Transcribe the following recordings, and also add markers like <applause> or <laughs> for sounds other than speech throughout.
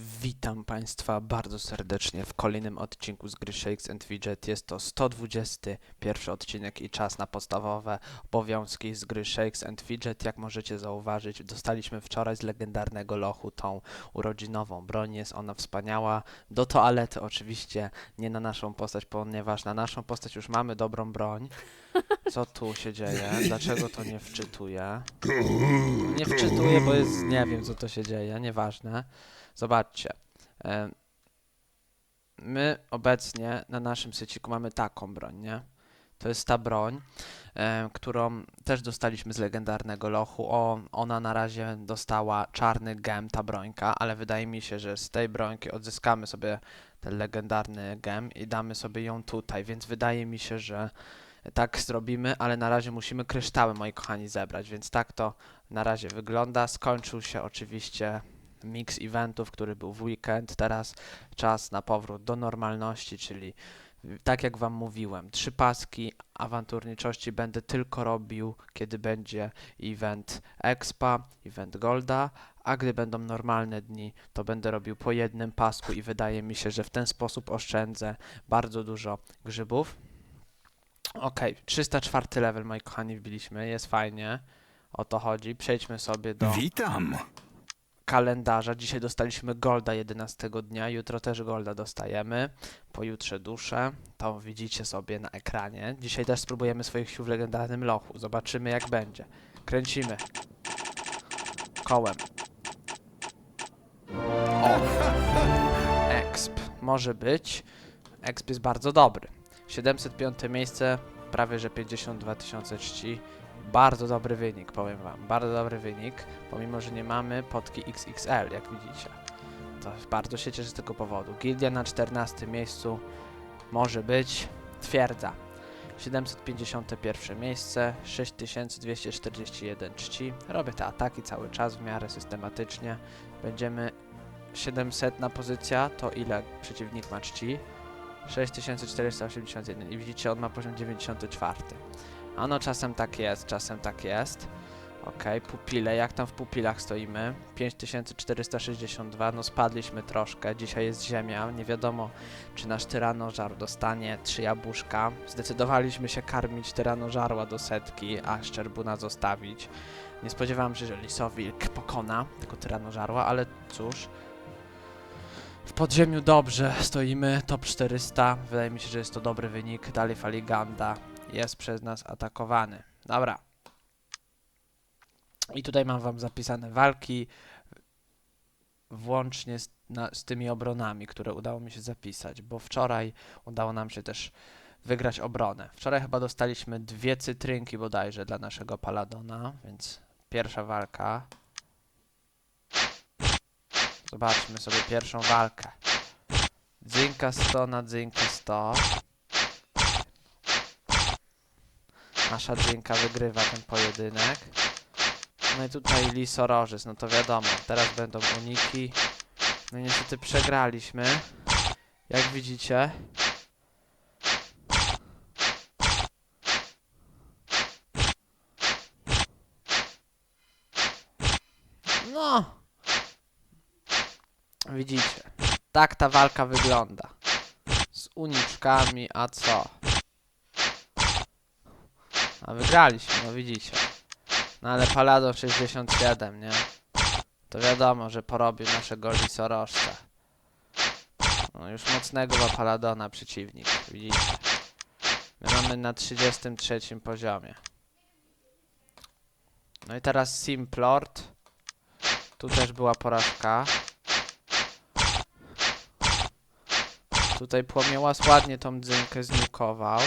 Witam Państwa bardzo serdecznie w kolejnym odcinku z gry Shakes and Fidget. Jest to 121 odcinek i czas na podstawowe obowiązki z gry Shakes and Fidget. Jak możecie zauważyć, dostaliśmy wczoraj z legendarnego lochu tą urodzinową broń. Jest ona wspaniała. Do toalety oczywiście, nie na naszą postać, ponieważ na naszą postać już mamy dobrą broń. Co tu się dzieje? Dlaczego to nie wczytuje? Nie wczytuje, bo jest, nie wiem co to się dzieje, nieważne. Zobaczcie. e, My obecnie na naszym syciku mamy taką broń, nie? To jest ta broń, e, którą też dostaliśmy z legendarnego lochu. O, ona na razie dostała czarny gem, ta brońka, ale wydaje mi się, że z tej brońki odzyskamy sobie ten legendarny gem i damy sobie ją tutaj, więc wydaje mi się, że tak zrobimy, ale na razie musimy kryształy, moi kochani, zebrać, więc tak to na razie wygląda. Skończył się oczywiście mix eventów, który był w weekend. Teraz czas na powrót do normalności, czyli tak jak Wam mówiłem, trzy paski awanturniczości będę tylko robił, kiedy będzie event Expa, event Golda, a gdy będą normalne dni, to będę robił po jednym pasku i wydaje mi się, że w ten sposób oszczędzę bardzo dużo grzybów. Okej, 304 level, moi kochani, wbiliśmy, jest fajnie. O to chodzi. Przejdźmy sobie do Witam. Kalendarza. Dzisiaj dostaliśmy Golda 11 dnia, jutro też Golda dostajemy, pojutrze duszę, to widzicie sobie na ekranie. Dzisiaj też spróbujemy swoich sił w legendarnym lochu, zobaczymy jak będzie. Kręcimy. Kołem. O! Exp. Może być. Exp jest bardzo dobry. 705 miejsce, prawie że 52 tysiące czci. Bardzo dobry wynik, powiem wam. Bardzo dobry wynik pomimo że nie mamy potki XXL, jak widzicie. To bardzo się cieszę z tego powodu. Gildia na 14 miejscu może być twierdza. 751 miejsce, 6241 czci. Robię te ataki cały czas w miarę systematycznie. Będziemy 700 na pozycja, to ile przeciwnik ma czci? 6481 i widzicie on ma poziom 94. Ano czasem tak jest, czasem tak jest. Okej, pupile, jak tam w pupilach stoimy? 5462, no spadliśmy troszkę, dzisiaj jest ziemia, nie wiadomo czy nasz tyranożar dostanie trzy jabłuszka. Zdecydowaliśmy się karmić tyranożarła do setki, a szczerbuna zostawić. Nie spodziewałem się, że lisowilk pokona tego tyranożarła, ale cóż. W podziemiu dobrze stoimy, top 400, wydaje mi się, że jest to dobry wynik. Dalej Faliganda jest przez nas atakowany. Dobra. I tutaj mam wam zapisane walki, włącznie z, na, z tymi obronami, które udało mi się zapisać, bo wczoraj udało nam się też wygrać obronę. Wczoraj chyba dostaliśmy dwie cytrynki bodajże dla naszego Paladona, więc pierwsza walka. Zobaczmy sobie pierwszą walkę. Dzynka 100 na dzynkę 100. Nasza dzynka wygrywa ten pojedynek. No i tutaj Lisorożys, no to wiadomo, teraz będą uniki. No niestety przegraliśmy. Jak widzicie. No. Widzicie. Tak ta walka wygląda. Z uniczkami, a co? A wygraliśmy, no widzicie. No ale Paladon 67, nie? To wiadomo, że porobił naszego lisorożca. No już mocnego Paladona przeciwnik, widzicie. My mamy na 33 poziomie. No i teraz Simplord. Tu też była porażka. Tutaj Płomiełas ładnie tą dzynkę znukował.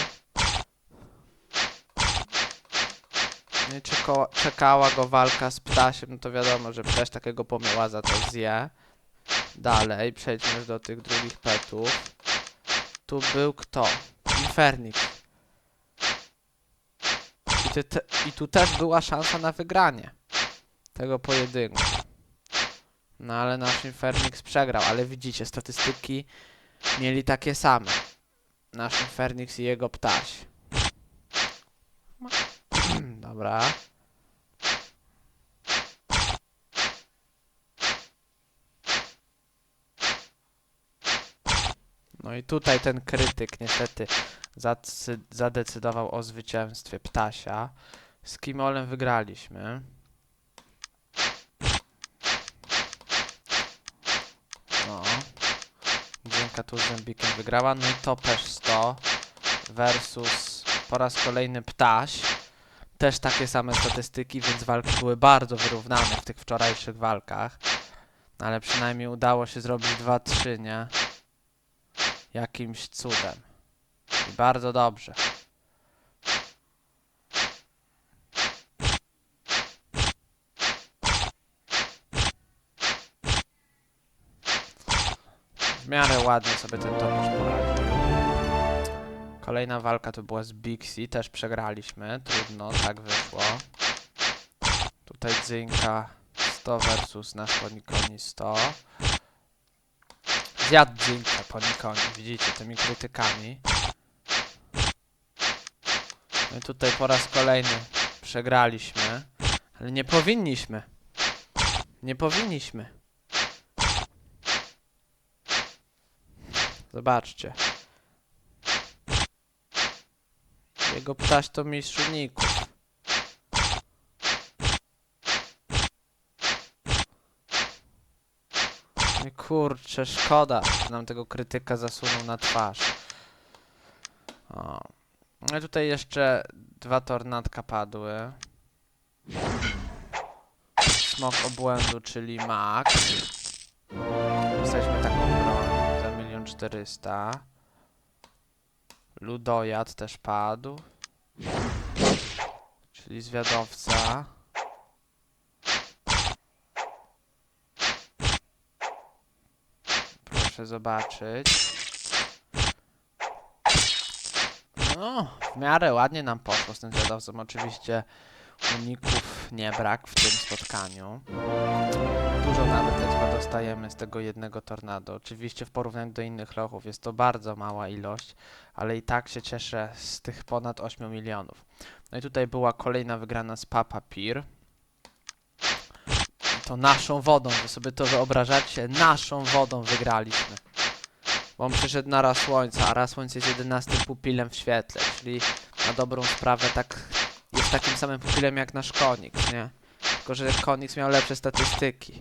Czeko, czekała go walka z ptasiem, no to wiadomo, że ptaś takiego pomiołaza to zje. Dalej, przejdźmy już do tych drugich petów. Tu był kto? Infernix. I, ty te, I tu też była szansa na wygranie tego pojedynku. No ale nasz Infernix przegrał, ale widzicie, statystyki mieli takie same. Nasz Infernix i jego ptaś. Dobra. No i tutaj ten krytyk niestety zadecydował o zwycięstwie Ptasia. Z Kimolem wygraliśmy. No. Dźwięka tu z Zębikiem wygrała. No i Topesz 100 versus po raz kolejny Ptaś. Też takie same statystyki, więc walki były bardzo wyrównane w tych wczorajszych walkach. No ale przynajmniej udało się zrobić 2-3, nie? Jakimś cudem. I bardzo dobrze. W miarę ładnie sobie ten topisz poradził. Kolejna walka to była z Bixi, też przegraliśmy. Trudno, tak wyszło. Tutaj Dzynka 100 versus nasz Ponikoni 100. Zjadł Dzynka Ponikoni, widzicie, tymi krytykami. No i tutaj po raz kolejny przegraliśmy, ale nie powinniśmy. Nie powinniśmy. Zobaczcie. Jego ptaś to mistrz uników. I kurczę, szkoda, że nam tego krytyka zasunął na twarz. O. No i tutaj jeszcze dwa tornadka padły. Smok obłędu, czyli Max. Dostaliśmy taką broń za milion czterysta. Ludojad też padł. Czyli zwiadowca. Proszę zobaczyć. No, w miarę ładnie nam poszło z tym zwiadowcą. Oczywiście uników nie brak w tym spotkaniu. Dużo nawet dostajemy z tego jednego tornado. Oczywiście w porównaniu do innych lochów jest to bardzo mała ilość, ale i tak się cieszę z tych ponad 8 milionów. No i tutaj była kolejna wygrana z Papa Pir. To naszą wodą, wy sobie to wyobrażacie? Naszą wodą wygraliśmy. Bo on przyszedł na raz słońca, a raz słońce jest 11 pupilem w świetle, czyli na dobrą sprawę tak jest takim samym pupilem jak nasz Konix, nie? Tylko, że Konix miał lepsze statystyki.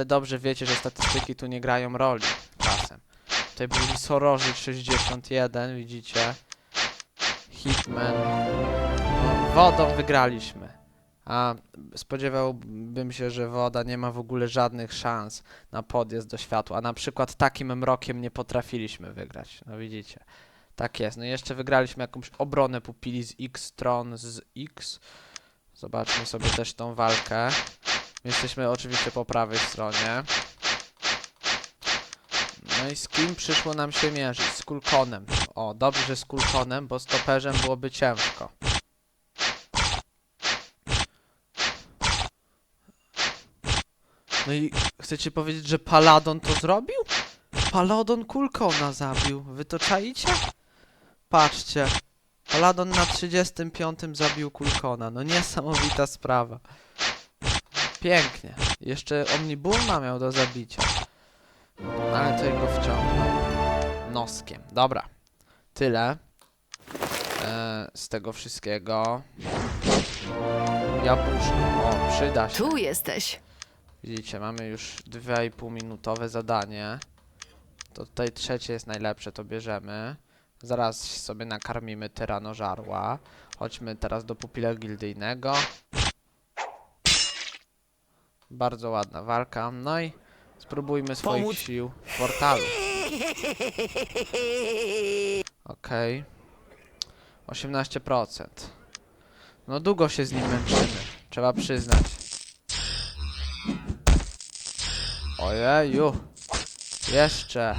Ale dobrze wiecie, że statystyki tu nie grają roli czasem. Tutaj był Sorożyk 61, widzicie? Hitman. Wodą wygraliśmy. A spodziewałbym się, że woda nie ma w ogóle żadnych szans na podjazd do światła. A na przykład takim mrokiem nie potrafiliśmy wygrać. No widzicie. Tak jest. No i jeszcze wygraliśmy jakąś obronę pupili z X, Tron z X. Zobaczmy sobie też tą walkę. Jesteśmy oczywiście po prawej stronie. No i z kim przyszło nam się mierzyć? Z Kulkonem. O, dobrze, że z Kulkonem, bo stoperzem byłoby ciężko. No i chcecie powiedzieć, że Paladon to zrobił? Paladon Kulkona zabił. Wy to czaicie? Patrzcie. Paladon na 35 zabił Kulkona. No niesamowita sprawa. Pięknie. Jeszcze Omnibulma miał do zabicia. Ale to jego wciągnął noskiem. Dobra. Tyle. E, z tego wszystkiego. Jabłuszko. O, przyda się. Tu jesteś. Widzicie, mamy już 2,5 minutowe zadanie. To tutaj trzecie jest najlepsze, to bierzemy. Zaraz sobie nakarmimy tyranożarła. Chodźmy teraz do pupila gildyjnego. Bardzo ładna walka. No i spróbujmy swoich Pomóc? sił w portalu. Okej. 18%. No długo się z nim męczymy. Trzeba przyznać. Ojeju. Jeszcze.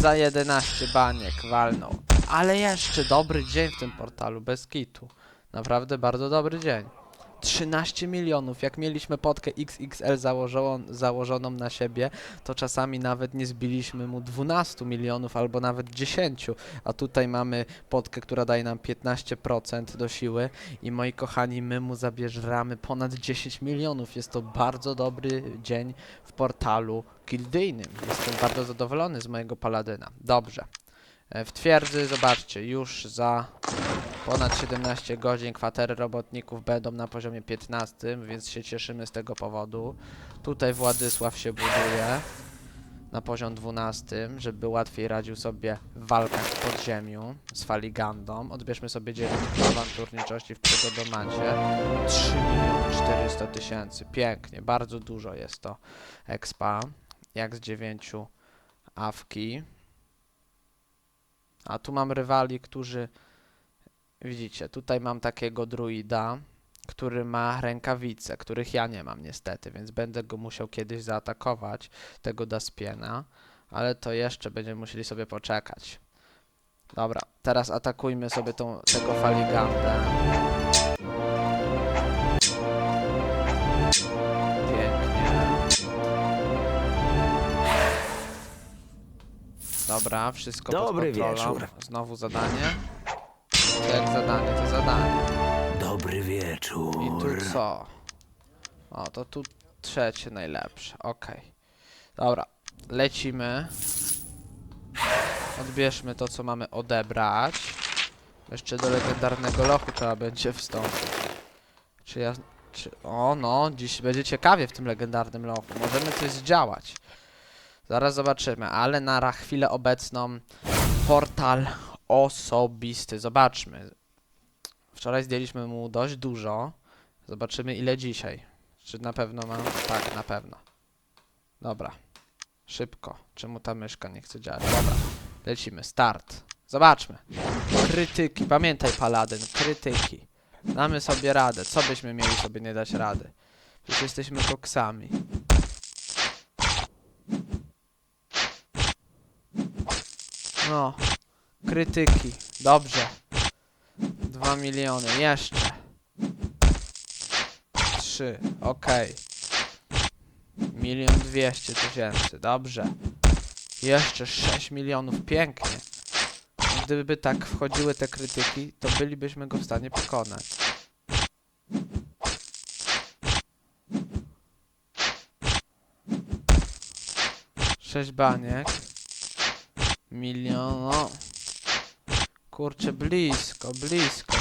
Za 11 baniek walnął. Ale jeszcze dobry dzień w tym portalu, bez kitu. Naprawdę bardzo dobry dzień. 13 milionów. Jak mieliśmy podkę XXL założoną, założoną na siebie, to czasami nawet nie zbiliśmy mu 12 milionów albo nawet 10. A tutaj mamy podkę, która daje nam 15% do siły i moi kochani, my mu zabierzemy ponad 10 milionów. Jest to bardzo dobry dzień w portalu gildyjnym. Jestem bardzo zadowolony z mojego paladyna. Dobrze. E, W twierdzy, zobaczcie, już za ponad 17 godzin kwatery robotników będą na poziomie 15, więc się cieszymy z tego powodu. Tutaj Władysław się buduje na poziom 12, żeby łatwiej radził sobie w walkach w podziemiu z Faligandą. Odbierzmy sobie 9 awanturniczości w przygodomacie. 3 miliony 400 tysięcy. Pięknie, bardzo dużo jest to expa. Jak z 9 awki. A tu mam rywali, którzy Widzicie, tutaj mam takiego druida, który ma rękawice, których ja nie mam niestety, więc będę go musiał kiedyś zaatakować, tego Daspiena, ale to jeszcze będziemy musieli sobie poczekać. Dobra, teraz atakujmy sobie tą, tego Faligandę. Pięknie. Dobra, wszystko Dobry pod kontrolą. wieczór. Znowu zadanie. To jak zadanie, to zadanie. Dobry I wieczór. tu co? O, to tu trzecie najlepsze. Okej. Dobra, lecimy. Odbierzmy to, co mamy odebrać. Jeszcze do legendarnego lochu trzeba będzie wstąpić. Czy ja... Czy... O, no, dziś będzie ciekawie w tym legendarnym lochu. Możemy coś zdziałać. Zaraz zobaczymy, ale na chwilę obecną portal osobisty. Zobaczmy. Wczoraj zdjęliśmy mu dość dużo. Zobaczymy ile dzisiaj. Czy na pewno ma? Tak, na pewno. Dobra. Szybko. Czemu ta myszka nie chce działać? Dobra. Lecimy. Start. Zobaczmy. Krytyki. Pamiętaj, Paladyn. Krytyki. Damy sobie radę. Co byśmy mieli sobie nie dać rady? Przecież jesteśmy koksami. No. Krytyki. Dobrze. Dwa miliony. Jeszcze. Trzy. Okej. Milion dwieście tysięcy. Dobrze. Jeszcze 6 milionów. Pięknie. Gdyby tak wchodziły te krytyki, to bylibyśmy go w stanie pokonać. Sześć baniek. Milion. Kurczę, blisko, blisko.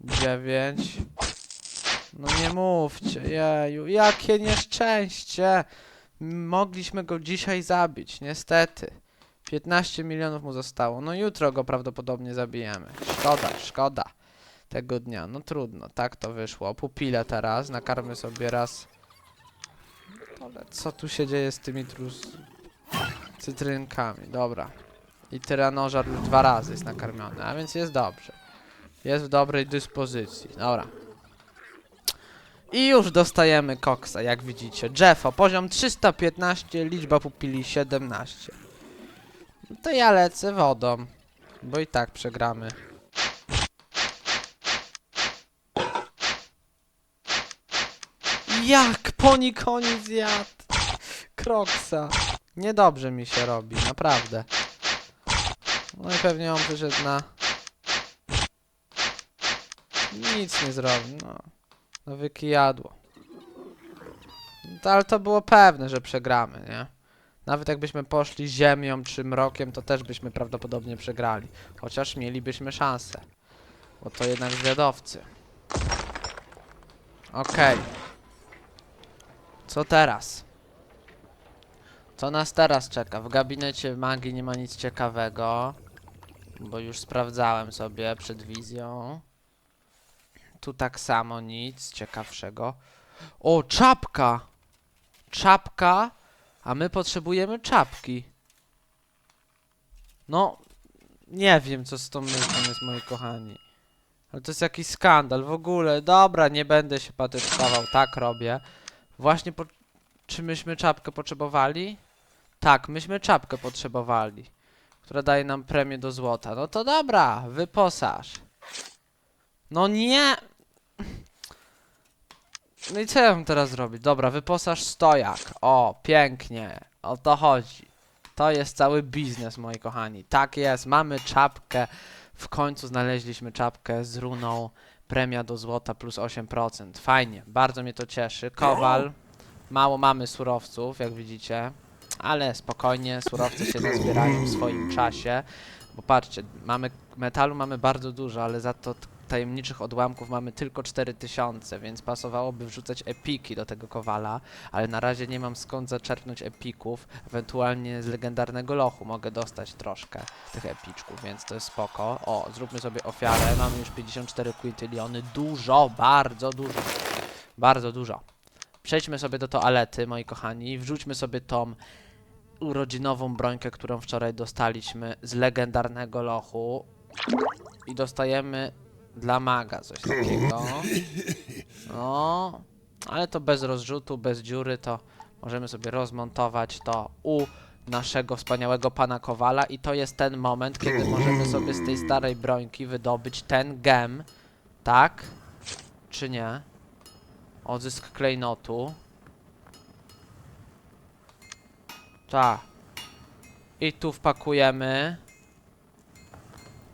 Dziewięć. No nie mówcie, jeju, jakie nieszczęście! Mogliśmy go dzisiaj zabić, niestety. 15 milionów mu zostało. No jutro go prawdopodobnie zabijemy. Szkoda, szkoda tego dnia. No trudno, tak to wyszło. Pupile teraz, nakarmy sobie raz. Ale co tu się dzieje z tymi trus... cytrynkami? Dobra. I tyranożar już dwa razy jest nakarmiony, a więc jest dobrze. Jest w dobrej dyspozycji. Dobra. I już dostajemy koksa, jak widzicie. Jeffo, poziom 315, liczba pupili 17. No To ja lecę wodą, bo i tak przegramy. Jak poni koniec zjadł? Kroksa. Niedobrze mi się robi, naprawdę. No i pewnie on przyszedł na... Nic nie zrobił, no. No wykijadło. No ale to było pewne, że przegramy, nie? Nawet jakbyśmy poszli ziemią czy mrokiem, to też byśmy prawdopodobnie przegrali. Chociaż mielibyśmy szansę. Bo to jednak zwiadowcy. Okej. Co teraz? Co nas teraz czeka? W gabinecie magii nie ma nic ciekawego. Bo już sprawdzałem sobie przed wizją. Tu tak samo nic ciekawszego. O, czapka! Czapka, a my potrzebujemy czapki. No, nie wiem co z tą myślą jest, moi kochani. Ale to jest jakiś skandal w ogóle. Dobra, nie będę się patyczkował, tak robię. Właśnie po... Czy myśmy czapkę potrzebowali? Tak, myśmy czapkę potrzebowali. Która daje nam premię do złota. No to dobra, wyposaż. No nie! No i co ja mam teraz zrobić? Dobra, wyposaż stojak. O, pięknie. O to chodzi. To jest cały biznes, moi kochani. Tak jest, mamy czapkę. W końcu znaleźliśmy czapkę z runą. Premia do złota plus 8%. Fajnie, bardzo mnie to cieszy. Kowal. Mało mamy surowców, jak widzicie. Ale spokojnie, surowce się nazbierają w swoim czasie. Bo patrzcie, mamy metalu mamy bardzo dużo, ale za to tajemniczych odłamków mamy tylko 4000, więc pasowałoby wrzucać epiki do tego kowala, ale na razie nie mam skąd zaczerpnąć epików, ewentualnie z legendarnego lochu mogę dostać troszkę tych epiczków, więc to jest spoko. O, zróbmy sobie ofiarę, mamy już 54 quintyliony, dużo, bardzo dużo, bardzo dużo. Przejdźmy sobie do toalety, moi kochani, wrzućmy sobie tą urodzinową brońkę, którą wczoraj dostaliśmy z legendarnego lochu i dostajemy dla maga coś takiego. No, ale to bez rozrzutu, bez dziury, to możemy sobie rozmontować to u naszego wspaniałego pana Kowala i to jest ten moment, kiedy możemy sobie z tej starej brońki wydobyć ten gem, tak? Czy nie? Odzysk klejnotu. Tak. I tu wpakujemy.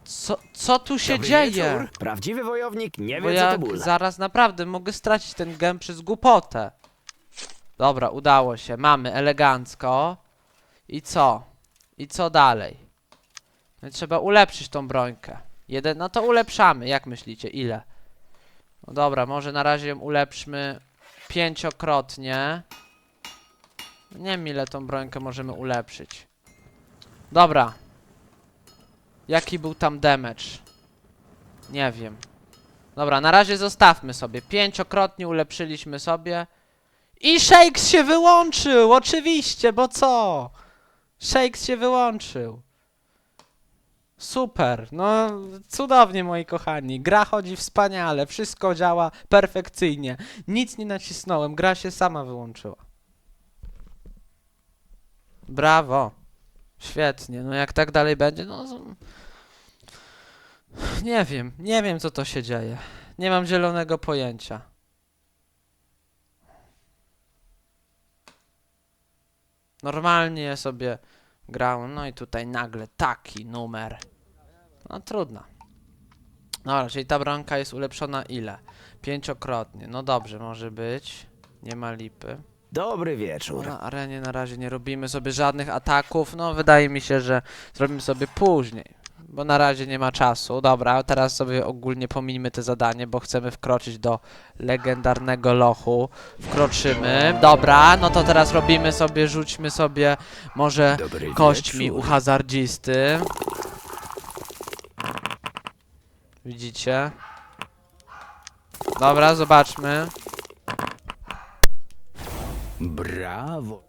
Co, co tu się Dobry dzieje? Wieczór. Prawdziwy wojownik nie Bo wie, co ja to ból. zaraz naprawdę mogę stracić ten gem przez głupotę. Dobra, udało się. Mamy elegancko. I co? I co dalej? No i trzeba ulepszyć tą brońkę. Jeden, no to ulepszamy. Jak myślicie? Ile? No dobra, może na razie ją ulepszmy pięciokrotnie. Nie wiem ile tą brońkę możemy ulepszyć. Dobra. Jaki był tam damage? Nie wiem. Dobra, na razie zostawmy sobie. Pięciokrotnie ulepszyliśmy sobie. I Shakes się wyłączył! Oczywiście, bo co? Shakes się wyłączył. Super, no cudownie moi kochani. Gra chodzi wspaniale, wszystko działa perfekcyjnie. Nic nie nacisnąłem, gra się sama wyłączyła. Brawo. Świetnie, no jak tak dalej będzie, no... Nie wiem, nie wiem co to się dzieje. Nie mam zielonego pojęcia. Normalnie sobie grałem, no i tutaj nagle taki numer. No trudno. Dobra, czyli ta bramka jest ulepszona ile? Pięciokrotnie. No dobrze, może być. Nie ma lipy. Dobry No, wieczór. na arenie na razie nie robimy sobie żadnych ataków. No, wydaje mi się, że zrobimy sobie później. Bo na razie nie ma czasu. Dobra, teraz sobie ogólnie pominimy te zadanie, bo chcemy wkroczyć do legendarnego lochu. Wkroczymy. Dobra, no to teraz robimy sobie, rzućmy sobie może Dobry kośćmi wieczór. u hazardzisty. Widzicie? Dobra, zobaczmy. Brawo.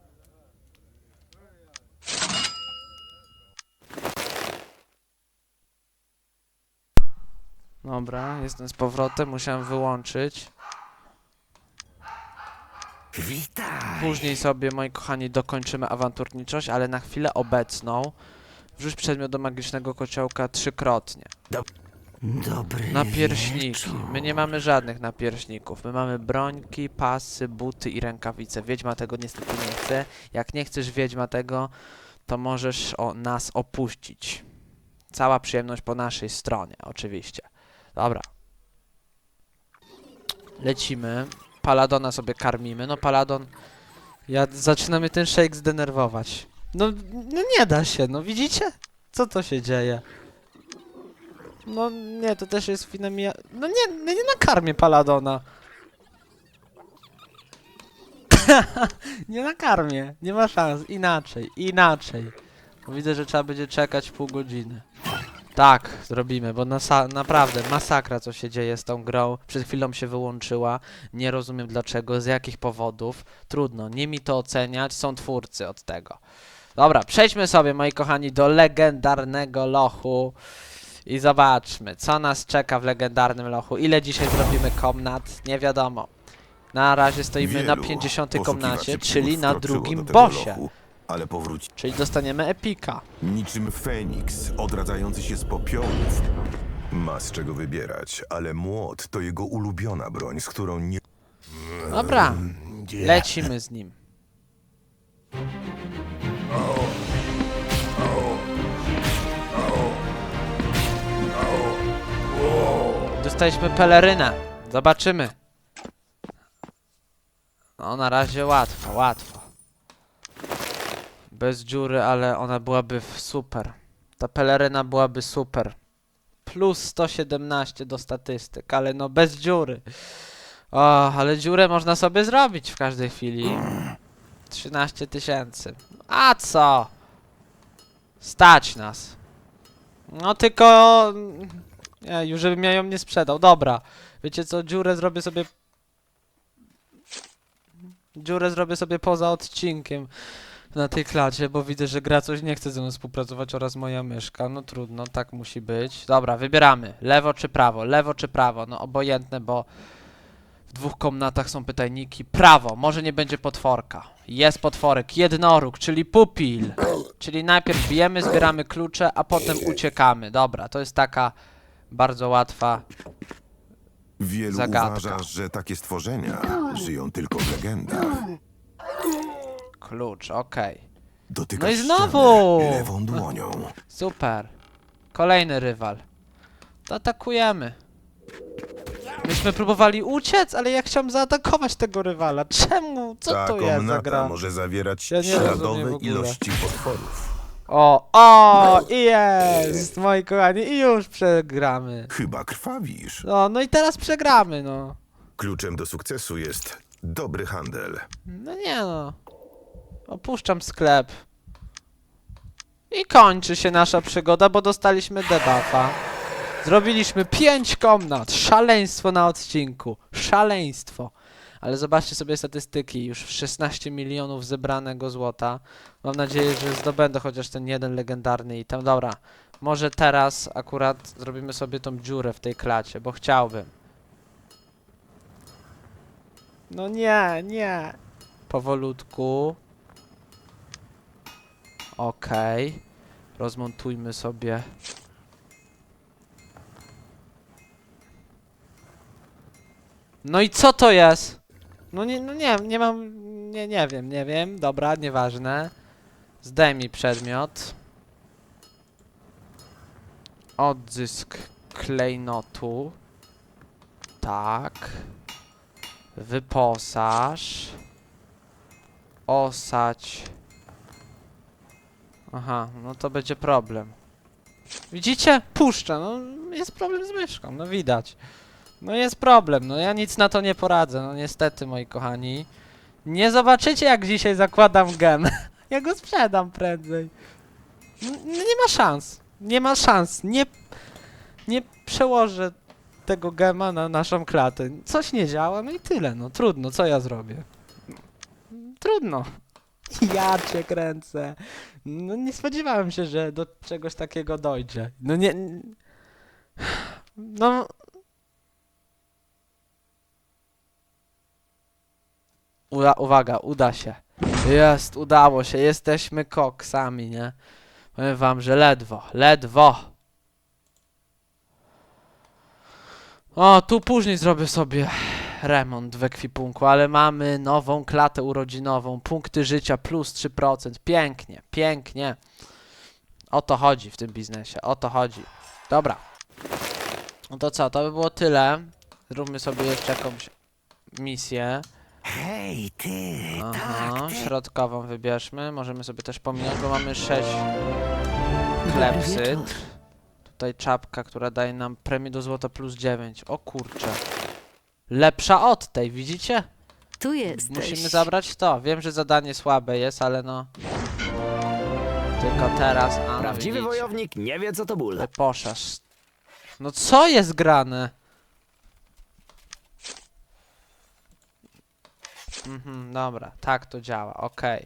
Dobra, jestem z powrotem, musiałem wyłączyć. Witaj. Później sobie, moi kochani, dokończymy awanturniczość, ale na chwilę obecną wrzuć przedmiot do magicznego kociołka trzykrotnie. Dobry Napierśniki. wieczór. My nie mamy żadnych napierśników. My mamy brońki, pasy, buty i rękawice. Wiedźma tego niestety nie chce. Jak nie chcesz wiedźma tego, to możesz o nas opuścić. Cała przyjemność po naszej stronie, oczywiście. Dobra. Lecimy. Paladona sobie karmimy. No Paladon... Ja zaczyna mnie ten shake zdenerwować. No, no nie da się, no widzicie? Co to się dzieje? No nie, to też jest finemia... No nie, nie, nie nakarmię Paladona. <laughs> nie nakarmię, nie ma szans. Inaczej, inaczej. Bo Widzę, że trzeba będzie czekać pół godziny. Tak, zrobimy, bo nasa- naprawdę masakra co się dzieje z tą grą. Przed chwilą się wyłączyła. Nie rozumiem dlaczego, z jakich powodów. Trudno, nie mi to oceniać, są twórcy od tego. Dobra, przejdźmy sobie, moi kochani, do legendarnego lochu. I zobaczmy, co nas czeka w legendarnym lochu. Ile dzisiaj zrobimy komnat? Nie wiadomo. Na razie stoimy na Wielu 50 poszukiwaczy komnacie, przygód czyli na wkroczyło drugim do tego bosie. lochu, ale powróci Czyli dostaniemy epika. niczym Feniks, odradzający się z popiołów. Ma z czego wybierać, ale młot to jego ulubiona broń, z którą nie Dobra, lecimy z nim. Dostaliśmy pelerynę. Zobaczymy. No, na razie łatwo, łatwo. Bez dziury, ale ona byłaby super. Ta peleryna byłaby super. Plus 117 do statystyk, ale no bez dziury. O, ale dziurę można sobie zrobić w każdej chwili. 13 tysięcy. A co? Stać nas. No tylko... Nie, już żebym ja ją nie sprzedał. Dobra. Wiecie co, dziurę zrobię sobie... Dziurę zrobię sobie poza odcinkiem na tej klacie, bo widzę, że gra coś nie chce ze mną współpracować oraz moja myszka. No trudno, tak musi być. Dobra, wybieramy. Lewo czy prawo? Lewo czy prawo? No obojętne, bo w dwóch komnatach są pytajniki. Prawo, może nie będzie potworka. Jest potworek, jednoróg, czyli pupil. Czyli najpierw bijemy, zbieramy klucze, a potem uciekamy. Dobra, to jest taka bardzo łatwa. Wielu Zagadka. uważa, że takie stworzenia żyją tylko w legendach. Klucz, okej. Dotykasz No i ściany znowu! lewą dłonią. Super. Kolejny rywal. To atakujemy. Myśmy próbowali uciec, ale ja chciałem zaatakować tego rywala. Czemu? Co Ta to jest za komnata gra? może zawierać Ja nie rozumiem w śladowe ogóle. ilości potworów. O, o, i jest, moi kochani, i już przegramy. Chyba krwawisz. No, no i teraz przegramy, no. Kluczem do sukcesu jest dobry handel. No nie no. Opuszczam sklep. I kończy się nasza przygoda, bo dostaliśmy debuffa. Zrobiliśmy 5 komnat. Szaleństwo na odcinku. Szaleństwo. Ale zobaczcie sobie statystyki. Już 16 milionów zebranego złota. Mam nadzieję, że zdobędę chociaż ten jeden legendarny item. Dobra. Może teraz akurat zrobimy sobie tą dziurę w tej klacie, bo chciałbym. No nie, nie. Powolutku. Okej. Rozmontujmy sobie. No i co to jest? No nie, no nie, nie mam, nie, nie wiem, nie wiem. Dobra, nieważne. Zdejmij przedmiot. Odzysk klejnotu. Tak. Wyposaż. Osać. Aha, no to będzie problem. Widzicie? Puszczę, no jest problem z myszką, no widać. No jest problem, no ja nic na to nie poradzę, no niestety moi kochani. Nie zobaczycie jak dzisiaj zakładam gem. <laughs> ja go sprzedam prędzej. N- nie ma szans. Nie ma szans. Nie, nie przełożę tego gema na naszą klatę. Coś nie działa, no i tyle, no trudno, co ja zrobię? Trudno. <laughs> Ja cię kręcę. No nie spodziewałem się, że do czegoś takiego dojdzie. No nie... No... Uda, uwaga, uda się. Jest, udało się. Jesteśmy koksami, nie? Powiem wam, że ledwo, ledwo. O, tu później zrobię sobie remont w ekwipunku, ale mamy nową klatę urodzinową, punkty życia plus 3%. Pięknie, pięknie. O to chodzi w tym biznesie, o to chodzi. Dobra. No to co, to by było tyle. Zróbmy sobie jeszcze jakąś misję. Hej, ty, Aha, tak, ty. środkową wybierzmy. Możemy sobie też pominąć, bo mamy 6 Dobry klepsyd. wieczór. Tutaj czapka, która daje nam premię do złota plus 9. O kurczę. Lepsza od tej, widzicie? Tu jesteś. Musimy zabrać to. Wiem, że zadanie słabe jest, ale no. Tylko teraz. A, no Prawdziwy widzicie. wojownik nie wie, co to ból. Wyposzasz. No co jest grane? Mhm, dobra, tak to działa, okej.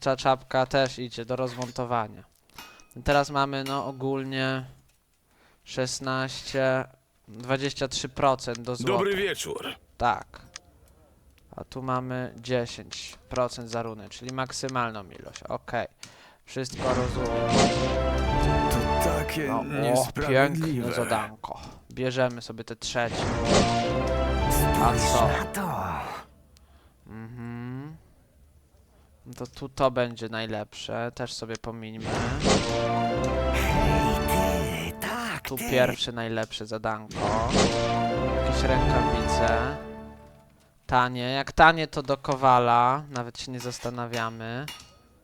Ta czapka też idzie do rozmontowania. Teraz mamy no ogólnie 16, 23% do złota. Dobry wieczór. Tak. A tu mamy 10% za runę, czyli maksymalną ilość. Okej. Wszystko rozumiem. To takie No, o, piękne zadanko. Bierzemy sobie te trzecie. A co? Na to. To tu to będzie najlepsze. Też sobie pomińmy. Hej, ty, tak, Tu ty. pierwsze najlepsze zadanko. Jakieś rękawice. Tanie. Jak tanie to do kowala. Nawet się nie zastanawiamy.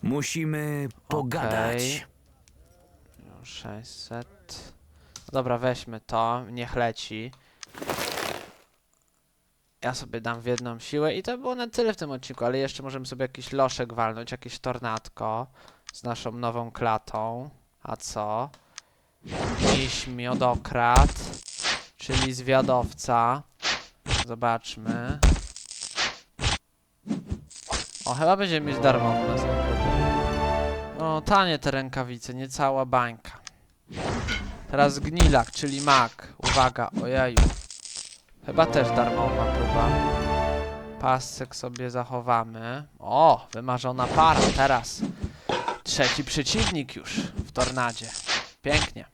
Musimy pogadać. No, 600. No Dobra, weźmy to. Niech leci. Ja sobie dam w jedną siłę i to było na tyle w tym odcinku, ale jeszcze możemy sobie jakiś loszek walnąć, jakieś tornadko z naszą nową klatą. A co? Miś miodokrat, czyli zwiadowca. Zobaczmy. O, chyba będziemy mieć darmową na samym O, tanie te rękawice, nie cała bańka. Teraz gnilak, czyli mak. Uwaga, ojeju. Chyba też darmowa próba. Pasek sobie zachowamy. O, wymarzona para. Teraz trzeci przeciwnik już w tornadzie. Pięknie.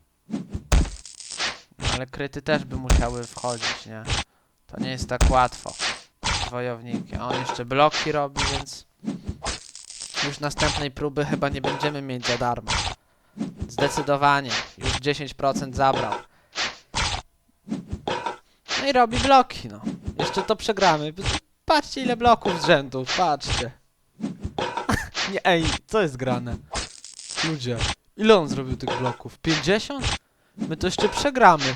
Ale kryty też by musiały wchodzić, nie? To nie jest tak łatwo. z Wojownikiem. A on jeszcze bloki robi, więc już następnej próby chyba nie będziemy mieć za darmo. Zdecydowanie. Już 10% zabrał. No i robi bloki, no. Jeszcze to przegramy. Patrzcie ile bloków z rzędu, patrzcie. <laughs> Nie, ej, co jest grane? Ludzie, ile on zrobił tych bloków? 50? My to jeszcze przegramy.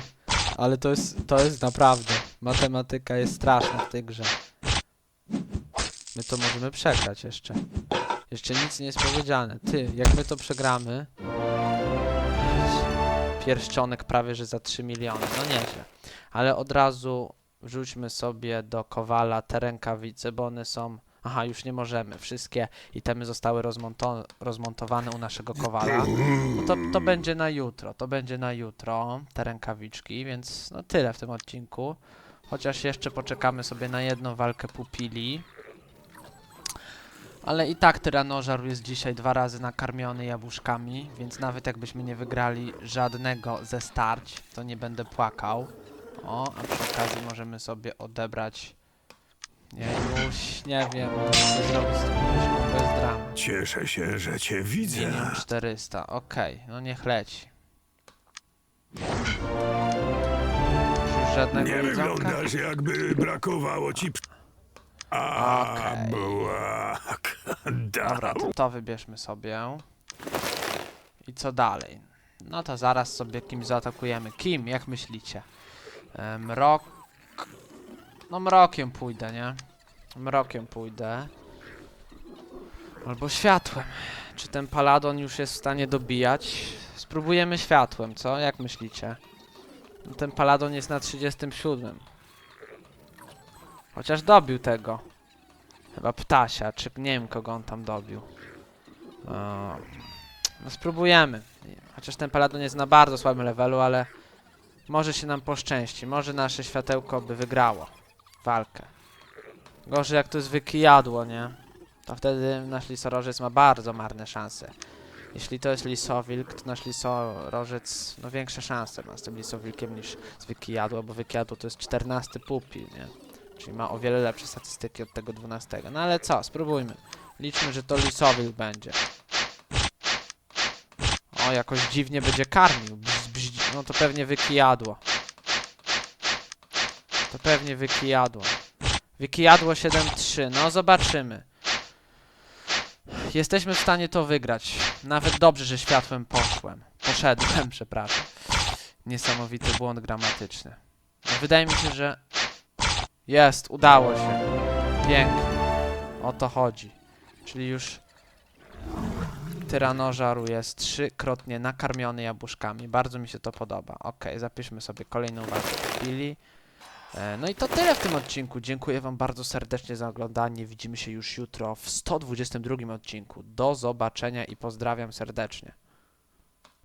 Ale to jest, to jest naprawdę. Matematyka jest straszna w tej grze. My to możemy przegrać jeszcze. Jeszcze nic nie jest powiedziane. Ty, jak my to przegramy... Pierścionek prawie, że za 3 miliony. No nieźle. Ale od razu wrzućmy sobie do Kowala te rękawice, bo one są... Aha, już nie możemy. Wszystkie itemy zostały rozmonto rozmontowane u naszego Kowala. No to, to będzie na jutro. To będzie na jutro, te rękawiczki, więc no tyle w tym odcinku. Chociaż jeszcze poczekamy sobie na jedną walkę pupili. Ale i tak tyranożar jest dzisiaj dwa razy nakarmiony jabłuszkami, więc nawet jakbyśmy nie wygrali żadnego ze starć, to nie będę płakał. O, a przy okazji możemy sobie odebrać... Nie, już nie wiem, co zrobić z myszką bez dramy. Cieszę się, że cię widzę. Minimum 400, okej, no niech leci. Czy już żadnego Nie jedzonka? wyglądasz, jakby brakowało ci. p- A, Okej. błak. Dobra, to, wybierzmy sobie. I co dalej? No to zaraz sobie kimś zaatakujemy. Kim, jak myślicie? E, Mrok... No mrokiem pójdę, nie? Mrokiem pójdę. Albo światłem. Czy ten paladon już jest w stanie dobijać? Spróbujemy światłem, co? Jak myślicie? No ten paladon jest na 37. Chociaż dobił tego. Chyba ptasia, czy nie wiem kogo on tam dobił. O, no spróbujemy. Chociaż ten paladon jest na bardzo słabym levelu, ale może się nam poszczęści. Może nasze światełko by wygrało walkę. Gorzej jak to jest wykijadło, nie? To wtedy nasz lisorożec ma bardzo marne szanse. Jeśli to jest lisowilk, to nasz lisorożec no większe szanse ma z tym lisowilkiem niż z wykijadło, bo wykijadło to jest 14 pupil, nie? Czyli ma o wiele lepsze statystyki od tego 12. No ale co, spróbujmy. Liczmy, że to lisowil będzie. O, jakoś dziwnie będzie karmił. Bzz, bzz, no to pewnie wykijadło. To pewnie wykijadło. Wykijadło 7-3. No zobaczymy. Jesteśmy w stanie to wygrać. Nawet dobrze, że światłem poszłem. Poszedłem, <laughs> przepraszam. Niesamowity błąd gramatyczny. No, wydaje mi się, że jest, udało się. Pięknie. O to chodzi. Czyli już tyranożaru jest trzykrotnie nakarmiony jabłuszkami. Bardzo mi się to podoba. Ok, zapiszmy sobie kolejną walkę chwili. E, No i to tyle w tym odcinku. Dziękuję Wam bardzo serdecznie za oglądanie. Widzimy się już jutro w 122 odcinku. Do zobaczenia i pozdrawiam serdecznie.